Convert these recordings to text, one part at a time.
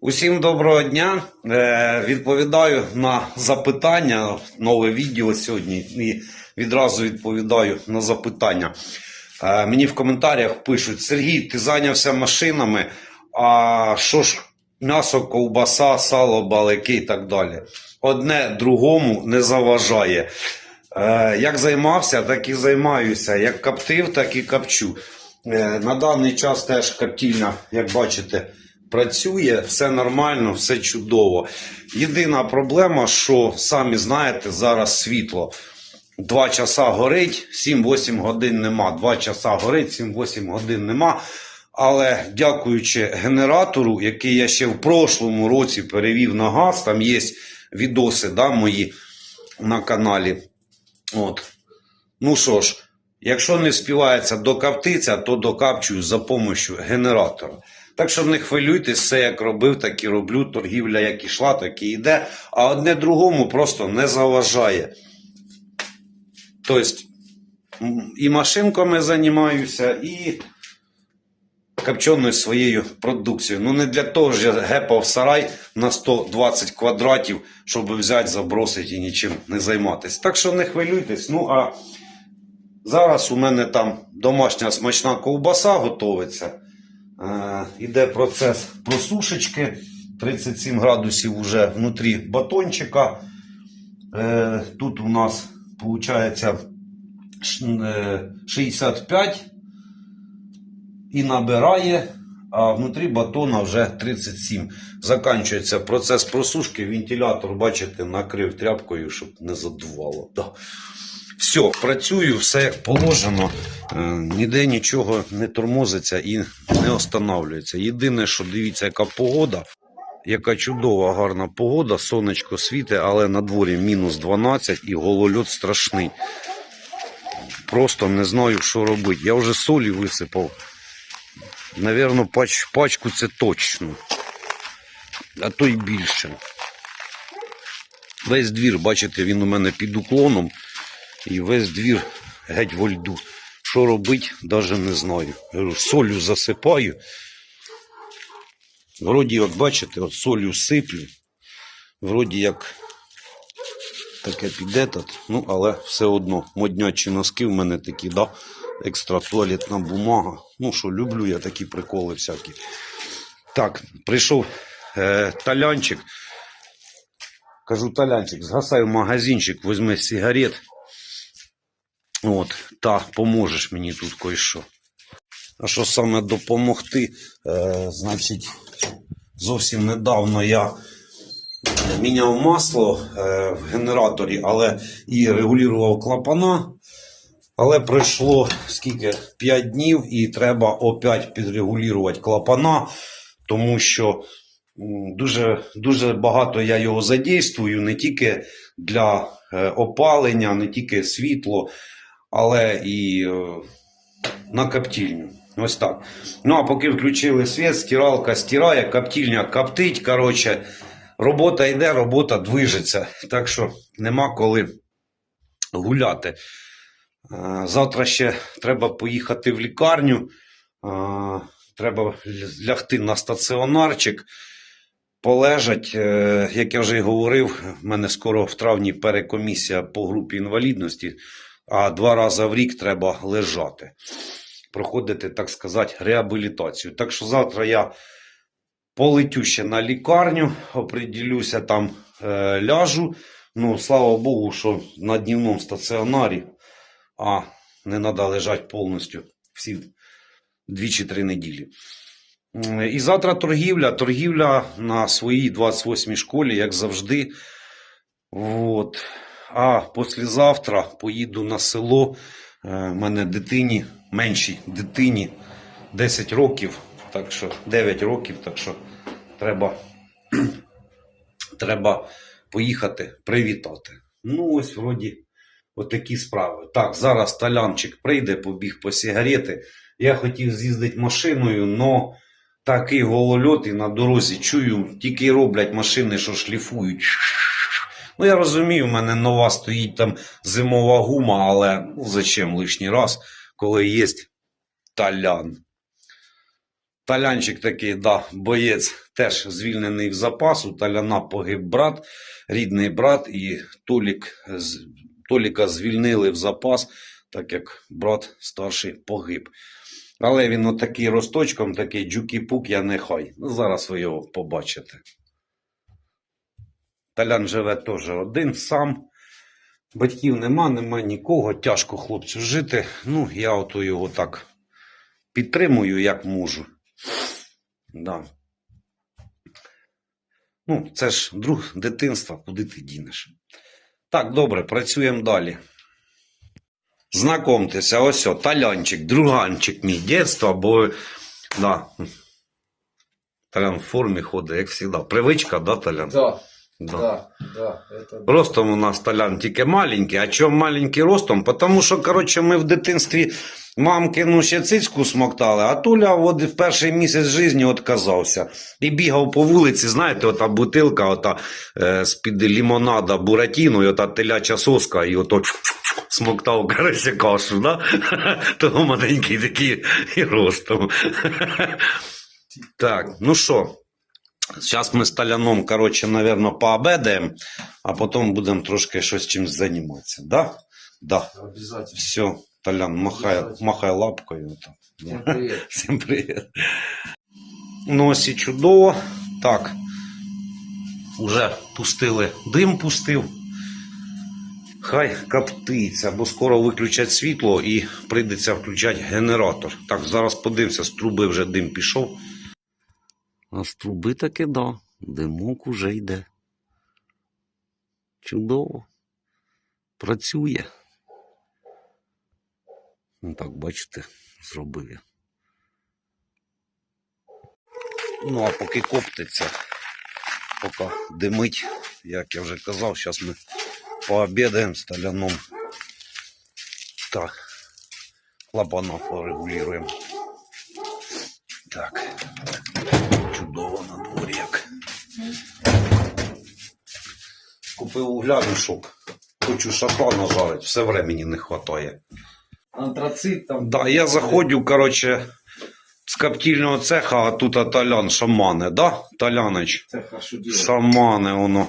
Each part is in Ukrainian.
Усім доброго дня. Е, відповідаю на запитання. Нове відео сьогодні. І відразу відповідаю на запитання. Е, мені в коментарях пишуть: Сергій, ти зайнявся машинами, а що ж м'ясо, ковбаса, сало, балики і так далі. Одне другому не заважає. Е, як займався, так і займаюся. Як коптив, так і копчу. На даний час теж коптільня, як бачите, працює, все нормально, все чудово. Єдина проблема, що самі знаєте, зараз світло. Два часа горить, 7-8 годин нема. Два часа горить, 7-8 годин нема. Але дякуючи генератору, який я ще в прошлому році перевів на газ, там є відоси да, мої на каналі. От. Ну що ж, якщо не співається докаптиця, то докапчую за допомогою генератора. Так що не хвилюйтесь, все як робив, так і роблю. Торгівля як ішла, так і йде. А одне другому просто не заважає. Тобто, і машинками займаюся, і копченою своєю продукцією. Ну не для того ж я гепав сарай на 120 квадратів, щоб взяти, забросити і нічим не займатися. Так що не хвилюйтесь. Ну а зараз у мене там домашня смачна ковбаса готовиться. Е, іде процес просушечки. 37 градусів вже внутрі батончика. Е, тут у нас виходить 65 і набирає, а внутрі батона вже 37. Заканчується процес просушки. Вентилятор, бачите, накрив тряпкою, щоб не задувало. Да. Все, працюю, все положено. Е, Ніде нічого не тормозиться і не останавлюється. Єдине, що дивіться, яка погода. Яка чудова, гарна погода, сонечко світе, але на дворі мінус 12 і голольот страшний. Просто не знаю, що робити. Я вже солі висипав. Навірно, пач, пачку це точно. А то й більше. Весь двір, бачите, він у мене під уклоном. І весь двір геть во льду. Що робити, навіть не знаю. Солью засипаю. Вроді, як бачите, от солью сиплю. Вроді як таке піде, тут, ну, але все одно моднячі носки в мене такі, да? екстра туалетна бумага. Ну що, люблю я такі приколи всякі. Так, прийшов е, талянчик. Кажу, талянчик, згасай в магазинчик, візьми сигарет. От, та поможеш мені тут кое-що. А що саме допомогти? Е, значить, зовсім недавно я міняв масло е, в генераторі, але і регулював клапана. Але пройшло скільки 5 днів, і треба опять підрегулювати клапана, тому що дуже, дуже багато я його задействую не тільки для е, опалення, не тільки світло, але і е, на коптильню. Ось так. Ну а поки включили світ, стиралка стирає, коптильня коптить. Коротше, робота йде, робота движеться. Так що нема коли гуляти. Е, Завтра ще треба поїхати в лікарню. Е, Треба лягти на стаціонарчик, полежать. Як я вже й говорив, в мене скоро в травні перекомісія по групі інвалідності, а два рази в рік треба лежати. Проходити, так сказати, реабілітацію. Так що завтра я полетю ще на лікарню, оприділюся там, е, ляжу. Ну, слава Богу, що на днівному стаціонарі, а не треба лежати повністю всі дві чи три неділі. І завтра торгівля. Торгівля на своїй 28-й школі, як завжди. От. А післязавтра поїду на село. У мене дитині, меншій дитині 10 років, так що 9 років, так що треба, треба поїхати привітати. Ну, ось вроді отакі справи. Так, зараз талянчик прийде, побіг по сигарети. Я хотів з'їздити машиною, но такий голольот і на дорозі чую, тільки роблять машини, що шліфують. Ну, я розумію, в мене нова стоїть там зимова гума, але ну, зачем лишній раз, коли є талян. Талянчик такий, да, боєць, теж звільнений в запас. У Таляна погиб брат, рідний брат, і Толік, Толіка звільнили в запас, так як брат старший погиб. Але він отакий росточком, такий джукі-пук, я нехай. Ну, зараз ви його побачите. Талян живе теж один сам. Батьків нема, нема нікого. Тяжко хлопцю жити. Ну, я ото його так підтримую, як можу. Да. Ну, це ж друг дитинства, куди ти дінеш. Так, добре, працюємо далі. Знакомтеся, ось о, талянчик, друганчик мій дєтства, бо да. Талян в формі ходить, як завжди. Привичка, да, Талян? Да, Да. да, да, это. Ростом у нас Толян тільки маленький. А чому маленький ростом? Тому що, коротше, ми в дитинстві мамки ну, ще цицьку смоктали, а Туля от в перший місяць життя відказався. І бігав по вулиці, знаєте, ота бутилка, ота е, з-під лімонада буратіно, і ота теляча соска, і ото смоктав коротше, кашу, да? Того маленький такий і ростом. Так, ну що, Зараз ми з Таляном, коротше, наверное, пообедаємо, а потім будемо трошки щось чимось займатися. Да? Да. Обязательно. Все, Талян, махай, махай лапкою. Всем привет. Всім привіт. Ну, ось чудово. Так. Уже пустили, дим пустив. Хай коптиться, бо скоро виключать світло і прийдеться включати генератор. Так, зараз подивимося, з труби вже дим пішов. А з труби таки да. Димок уже йде. Чудово. Працює. Ну так, бачите, зробив я. Ну, а поки коптиться, поки димить, як я вже казав, зараз ми пообідаємо з таляном. Так, клапана порегулюємо. Так, угля мішок. Хочу шашлана жарити, все времени не вистачає. Антрацит там. Да, я заходжу, короче, з коптильного цеха, а тут Талян шамане, да? Таляныч? Это хорошо. Шамане, воно.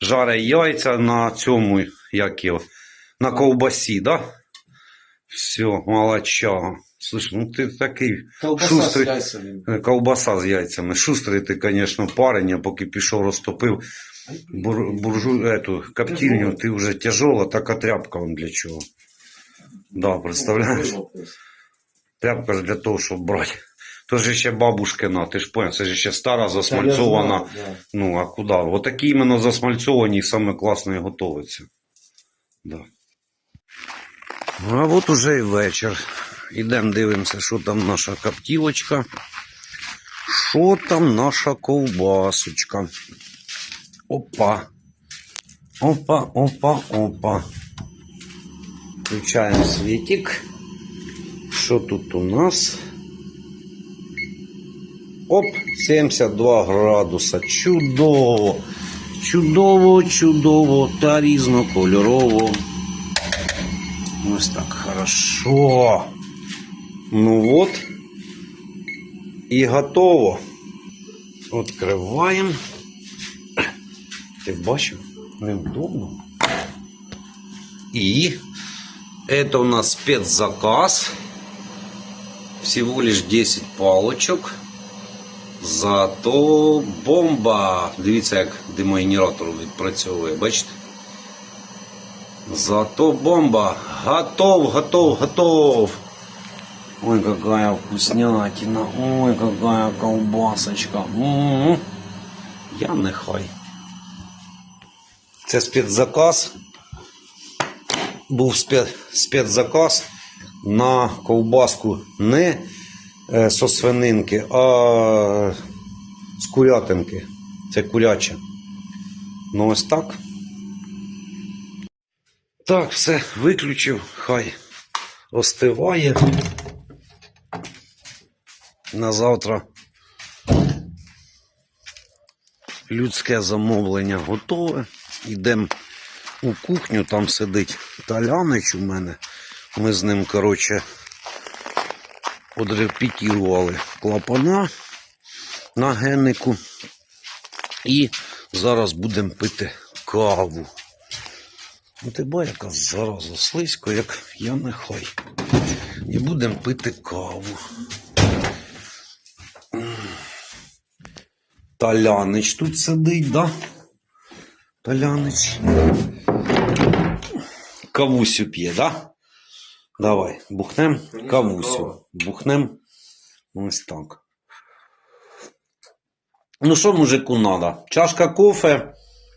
Жаре яйця на цьому, як його, на ковбасі, да? Все, молодчага. Слушай, ну ти такий Колбаса шустрий. с яйцами. е, Ковбаса з яйцями. Шустрий ти, звісно, парень, а поки пішов розтопив бур, буржу, эту, коптильню, ти вже тяжола, така тряпка вон для чого. Да, представляєш? Тряпка ж для того, щоб брати. То ж ще бабушкина, ти ж поняв, це ж ще стара засмальцована. Да, Ну, а куди? Отакі іменно засмальцовані саме класно і. Да. А от уже і вечір. Ідемо дивимося, що там наша коптілочка. Що там наша ковбасочка. Опа. Опа, опа, опа. Включаємо світик. Що тут у нас? Оп, 72 градуса. Чудово. Чудово, чудово та різнокольорово. Ось так хорошо. Ну от. І готово. Відкриваємо. Ти бачив? Невдобно. І это у нас спецзаказ. Всего лишь 10 палочок. Зато бомба. Дивіться, як димогенератор відпрацьовує, бачите? Зато бомба. Готов, готов, готов. Ой, какая вкуснятина. Ой, какая колбасочка. М-м-м. Я нехай. Це спецзаказ. Був спецзаказ на ковбаску не е, со свининки, а з курятинки. Це куряча. Ну ось так. Так, все, виключив, хай остиває. На завтра людське замовлення готове. Йдемо у кухню, там сидить Талянич у мене. Ми з ним, коротше, Одрепетірували клапана на геннику. І зараз будемо пити каву. Ну, ти ба, яка зараза слизько, як я нехай. І будемо пити каву. Талянич тут сидить, да? Талянич. Кавусю п'є, да? Давай, бухнем кавусю. Бухнем. Ось так. Ну що мужику надо? Чашка кофе,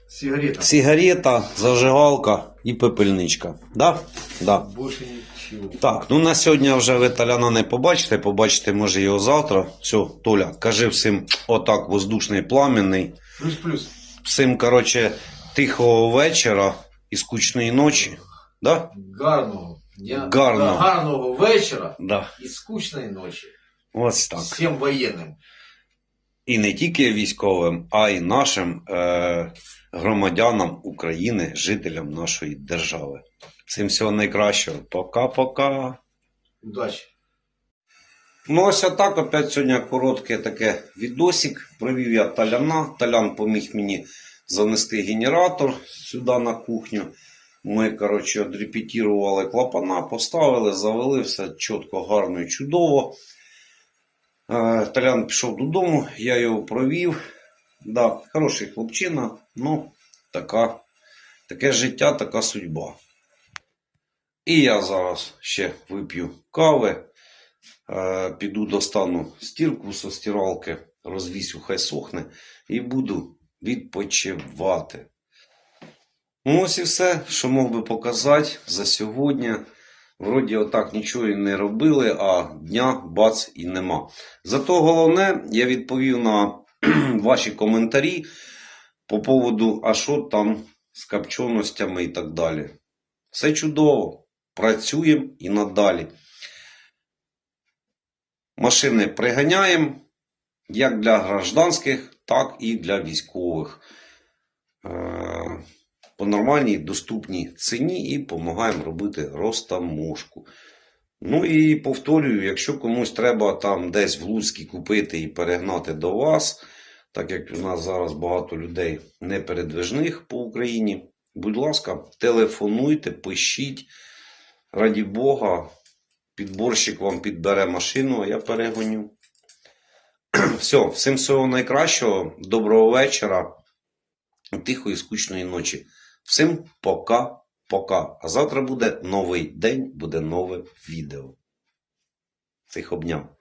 Сигарета. сигарета, зажигалка і пепельничка. Да? Да. Больше ничего. Так, ну на сьогодні вже ви Таляна не побачите, побачите, може його завтра. Все, Толя, кажи всім отак воздушний пламенний. Плюс-плюс. Всім, коротше, тихого вечора і скучної ночі. Да? Гарного дня. Гарного. Гарного вечора Да. і скучної ночі. Ось так. Всім воєнним. І не тільки військовим, а й нашим е, громадянам України, жителям нашої держави. Всім всього найкращого. Пока-пока. Удачі. Ну, ось отак опять сьогодні коротке таке відосик. Провів я таляна. Талян поміг мені занести генератор сюди на кухню. Ми, коротше, одрепетірували клапана, поставили, завели все чітко, гарно і чудово. Е, Талян пішов додому, я його провів. Да, хороший хлопчина, ну, така, таке життя, така судьба. І я зараз ще вип'ю кави. Е, Піду достану стірку зі стиралки, розвісю, хай сохне, і буду відпочивати. Ну, ось і все, що мог би показати за сьогодні. Вроді отак нічого і не робили, а дня бац і нема. Зато головне, я відповів на ваші коментарі по поводу, а що там з копченостями і так далі. Все чудово. Працюємо і надалі. Машини приганяємо як для гражданських, так і для військових. Е, По нормальній доступній ціні і допомагаємо робити розтаможку. Ну і повторюю, якщо комусь треба там десь в Луцькій купити і перегнати до вас, так як у нас зараз багато людей непередвижних по Україні, будь ласка, телефонуйте, пишіть. Раді Бога, підборщик вам підбере машину, а я перегоню. Все, всім всього найкращого, доброго вечора, тихої скучної ночі. Всім пока-пока. А завтра буде новий день, буде нове відео. Цих обняв.